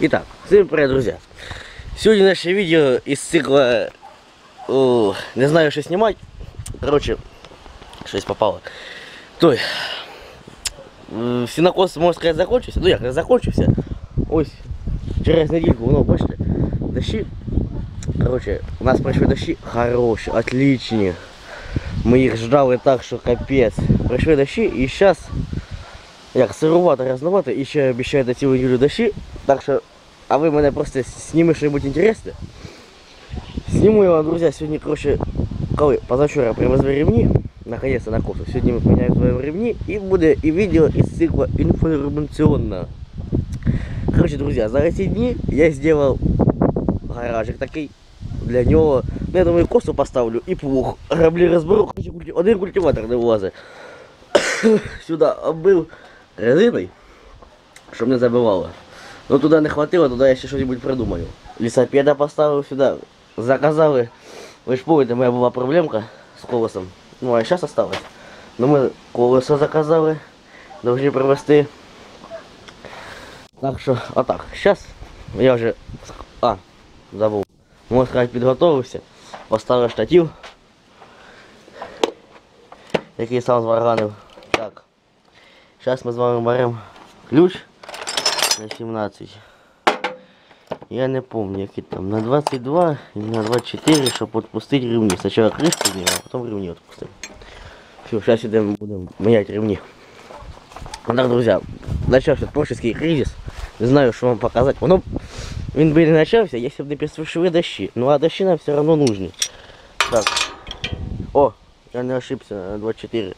Итак, всем привет, друзья! Сегодня наше видео из цикла о, Не знаю, что снимать. Короче, щось попало. Той. м, Сінокос, можна сказати, закончився. Ну як, не закончився. Ось, через недельку, воно, бачите, дощі. Короче, у нас прийшли дощі хороші, отличні. Ми їх ждали так, що капець. Прийшли дощі і зараз, як сирувато, разновато, і ще обіцяють на цілу неділю дощі. Так що, а ви мене просто знімеш що-нибудь інтересне. Сниму я вам, друзья, сегодня, короче, коли позавчора привезли ремни, наконец-то на косу. Сегодня мы поменяем свои ремни и будет и видео из цикла информационного. Короче, друзья, за эти дни я сделал гаражик такой для него. Ну, я думаю, косу поставлю и плуг. Граблі розберу, короче, культи- один культиватор не влазить. Сюда оббив резиной, щоб не забивало. Ну туди не хватило, туди я ще щось придумаю. Лісопеда поставив сюди. Заказали. Ви ж помните, у мене була проблемка з колесом. Ну а зараз осталось. Ну ми колесо заказали. Должны привезти. Так що, отак. Зараз я вже. А, забув. Можна сказати, підготовився. Поставив штатив. Який сам зварганив. Так. Зараз ми з вами беремо ключ на 17. Я не помню, який там. На 22 или на 24, щоб відпустити ремні. Спочатку кришку зняв, а потім ремні відпустив. Все, зараз йдемо, будемо міняти ремні. Ну Так, друзі, почався творчий кризис. Не знаю, що вам показати. Воно, він би не почався, якщо б не присвішили дощі. Ну а дощі нам все одно нужні. Так. О, я не ошибся на 24.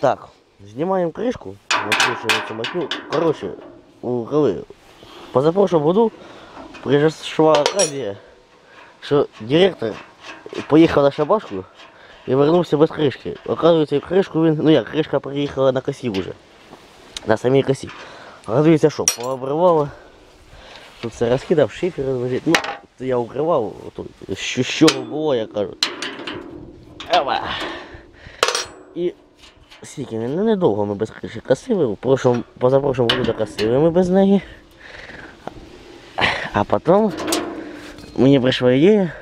Так, знімаємо кришку. Накручуємо цю матню. Короче, у коли позапрошлом году произошла оказия, что директор поехал на шабашку и вернулся без крышки. Оказывается, крышку він, ну як, крышка приїхала на косі уже. На самій косі. Оказывается, що, пообривало. Тут все розкидав, шифер розвозить. Ну, це я укривав, тут, що, що було, я кажу. Ева. І скільки, ну недовго ми без криші косили. В прошлом, позапрошлому году докосили ми без неї. А потом мне пришла идея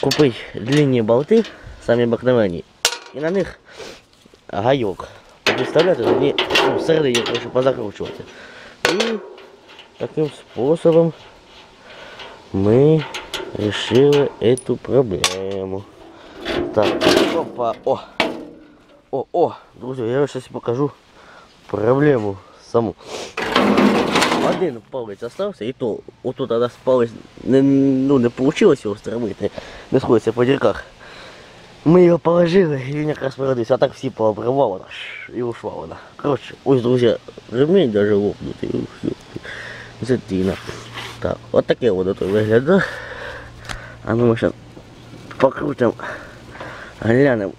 купить длинні болти, самі обыкновенні, і на них гайок. Представляєте, тоді ну, всередині короче, позакручувати. І таким способом ми решили эту проблему. Так, опа, о! О, о, друзі, я вам сейчас покажу проблему саму. Один палець остався, і то отут у нас палець не, ну, не вийшло його стромити, не сходиться по дірках. Ми його положили і він якраз пригодився, а так всі пообривало аж, і ушла вона. Коротше, ось, друзі, ремінь даже лопнутий. ух, ёпки. Це тіна. Так, от таке воно то виглядає. А ну ми зараз покрутимо, глянемо.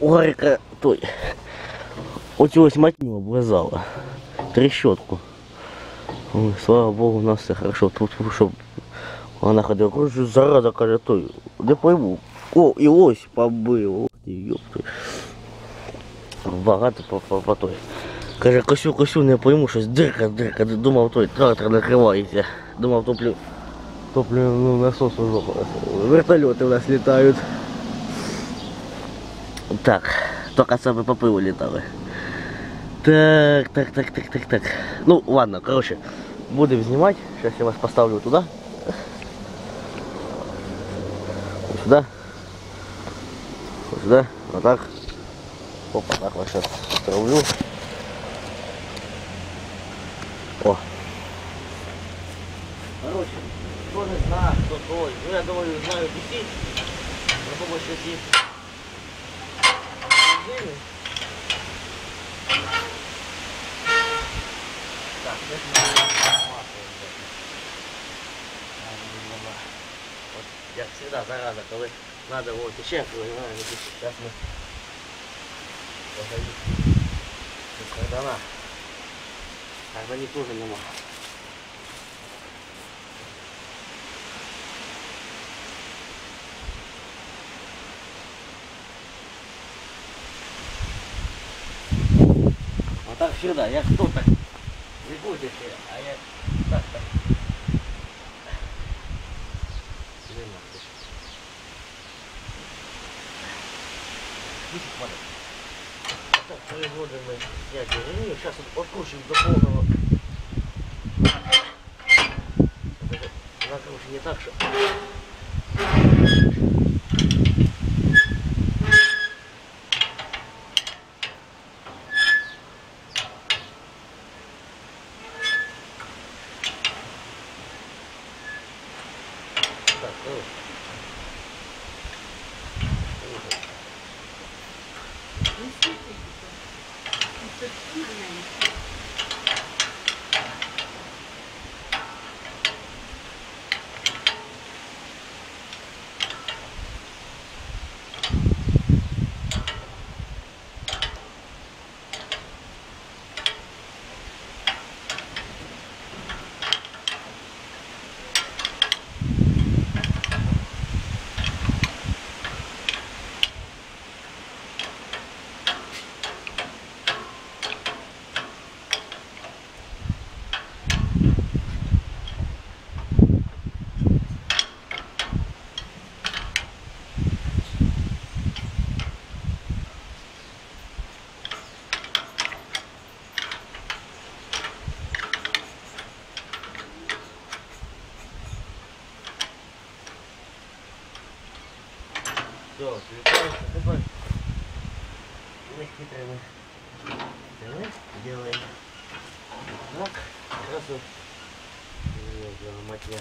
Горька той. Оцю ось матню облизала. Трещотку. Ой, слава Богу, у нас все хорошо. Тут, щоб вона ходила, короче, зараза каже той. Не пойму. О, і ось побив. Ох ти, ёпти. Багато по, по, по той. Каже, косю, косю, не пойму, щось дирка, дирка. Думав той трактор накривається. Думав, топлю. Топлю, ну, насос у жопу. Вертольоти у нас літають. Так, только саме по пиву літали. Так, так, так, так, так, так. Ну, ладно, короче, будем снимать. Сейчас я вас поставлю туда. Вот сюда. Вот сюда. Вот так. Опа, так вот сейчас стравлю. О. Короче, кто не знает, кто той. Ну, я думаю, знаю DC. Но думаю, что здесь бензины. Так, це ж не масло. От, як завжди, зараза, коли треба вот ще, коли не треба, зараз ми подаємо. Тут кардана. Кардані теж нема. А так всегда, як хто так Рекуйте, будеш, а я так так. Не. Десять падает. Так, производим мы ремней. Сейчас откручиваем до полного. Это Накручивание так, что... Так, ну. Все, включаем, давай. Мы хитрыми Давай, делаем. Так, сразу. Ё-моё, мать я.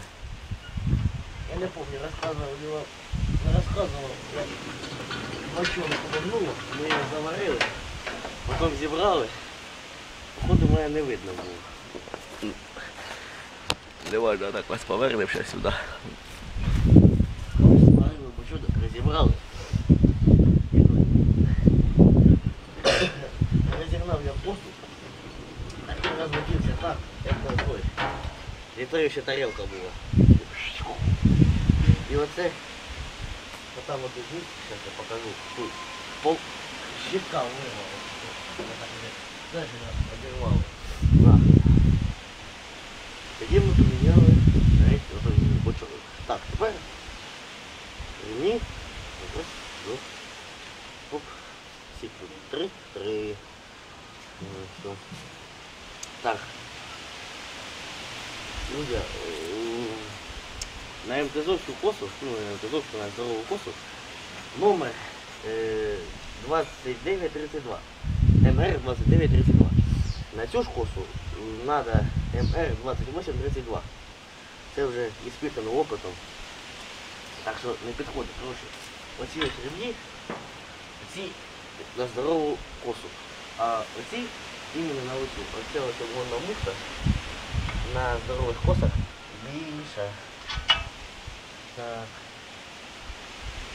Я не помню, рассказывал ли вам. Не рассказывал, як мочонку вернуло, ми її заварили, потім зібрали. Походу мене не видно було. Не важно, так вас повернемо ще сюди. Літаюча тарілка була. І оце, отам от вниз, зараз я покажу, тут пол щитка вирвало. Я так не знаєш, я обірвало. На. Тоді ми поміняли третій ото бочок. Так, тепер ремні. Раз, два. Оп. Всі тут три, три. Ну, все. Так. Друзі, е, на МТЗовську косу, ну не МТЗовську, на здорову косу, номер е, 2932. МР 2932. На цю ж косу треба МР 2832. Це вже іспитано опитом. Так що не підходить. Коротше, оці ось ремні, ці на здорову косу. А оці іменно на оцю. Оце ось вона муфта на здорових косах більша. Так.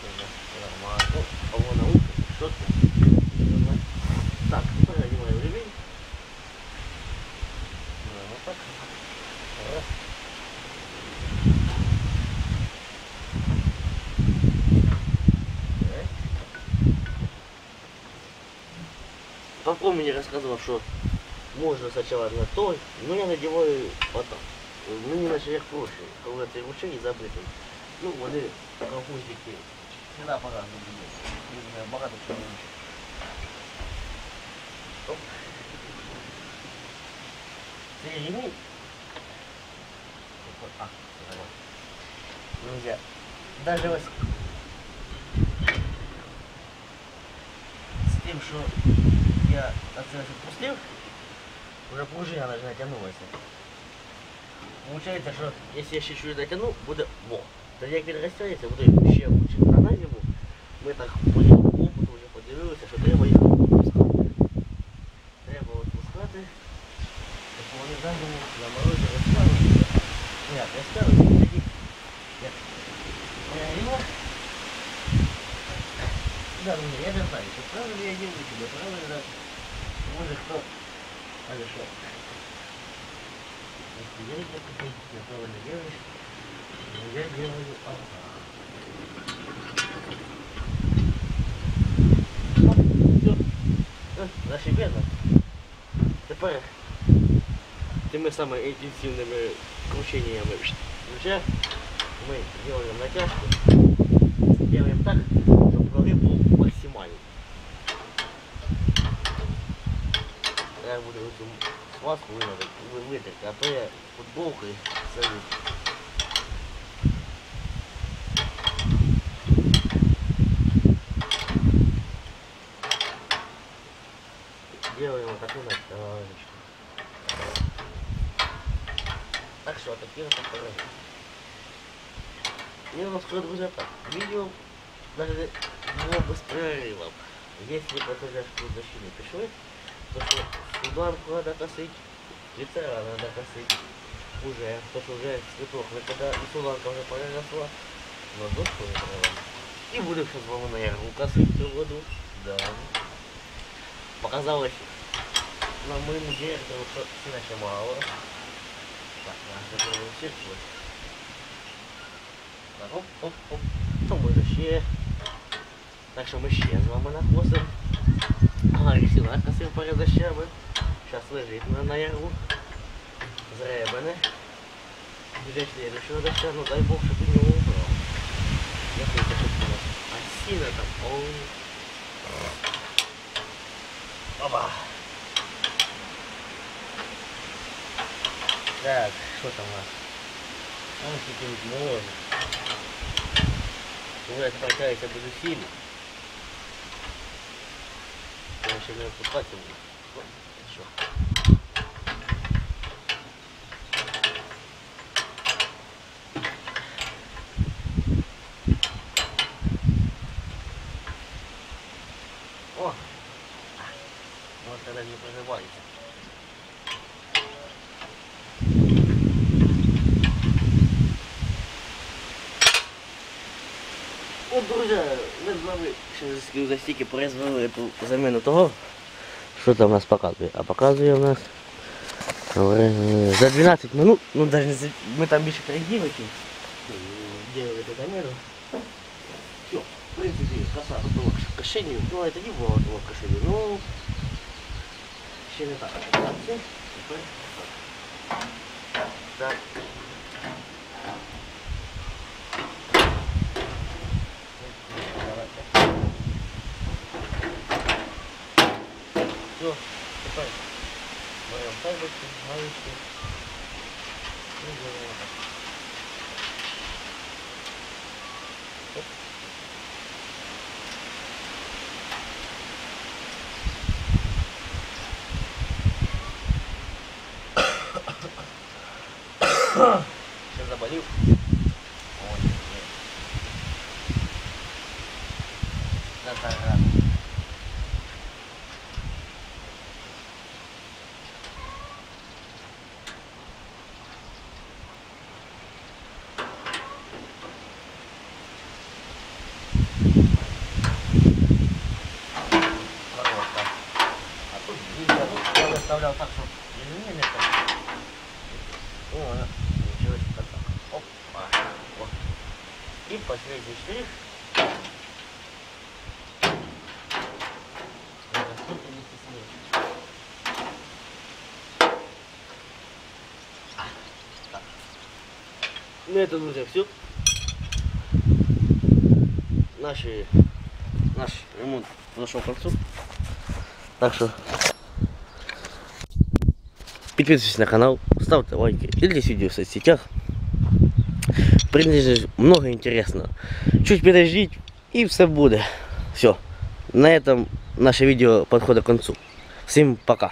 Це у нас Нормально. А вона муфта, що це? Нормально. Так, тепер я знімаю ремінь. Ну, вот так. Раз. Так. Папа мені розказував, що можна спочатку на той, ну я надіваю отак. Мені наче як проще, коли ці рушені забиті. Ну, вони колхозники всегда по-разному б'ють. Не знаю, багато чого не вчать. Оп. Це ремінь. А, давай. Друзья, даже ось з тим, що я оце ось відпустив, уже пружина навіть натягнулася. Получається, що якщо я ще чуть натягну, буде во. Тоді як він розтягнеться, буде ще лучше. А Я делаю. Все, зашибено. Тепер теми самыми интенсивными кручениями ключа мы делаем натяжку, делаем так, чтобы прорыв был максимальный. Я буду эту смазку выносить, вы вытереть, а то я футболкой сажусь. Делаем вот такую натяжечку. Так что, такие вот положение. Скажу, друзья. Видео даже было без прерывов. Если бы это даже защитник пришли, то что суданку надо косить, лицера надо косить уже, то что уже цветок, но когда и уже проросла, но доску не брала. И буду сейчас вам на яру косить в году. Да. Показалось на моему директору, что иначе мало. Так, надо было усердствовать. Так, оп, оп, оп. Тому ще. Так що ми ще з вами накосимо. Ага, рішив накосив перед дощами. Зараз лежить на, на яру. Зребане. Вже следующего доща, ну дай Бог, щоб він не убрав. Я хочу, щоб у нас. А сіна там, оу. Опа. Так, що там у нас? Там скільки морозу. Уже спускается буду сильно. Я еще не отпускать буду. От, друзі, ми з вами ще за стільки произвели ту заміну того, що там у нас показує. А показує у нас е, за 12 минут, ну даже не за, ми там більше переділи, чим делали эту камеру. Все, в принципе, коса готова к кошению. Ну, это не было готова к кошению, ну, ще не так. Так, все, тепер так. Так. Гаючку. І беремо так. Оп. Ще заболів. Ну, выставлял так, что не там. О, она получилась вот так. Опа. Вот. И последний штрих. А, так. Ну это, друзья, все. Наши, наш ремонт подошел к концу. Так что подписывайтесь на канал, ставьте лайки, делитесь видео в соцсетях. Впереди много интересного. Чуть подождите и все будет. Все. На этом наше видео подходит к концу. Всем пока.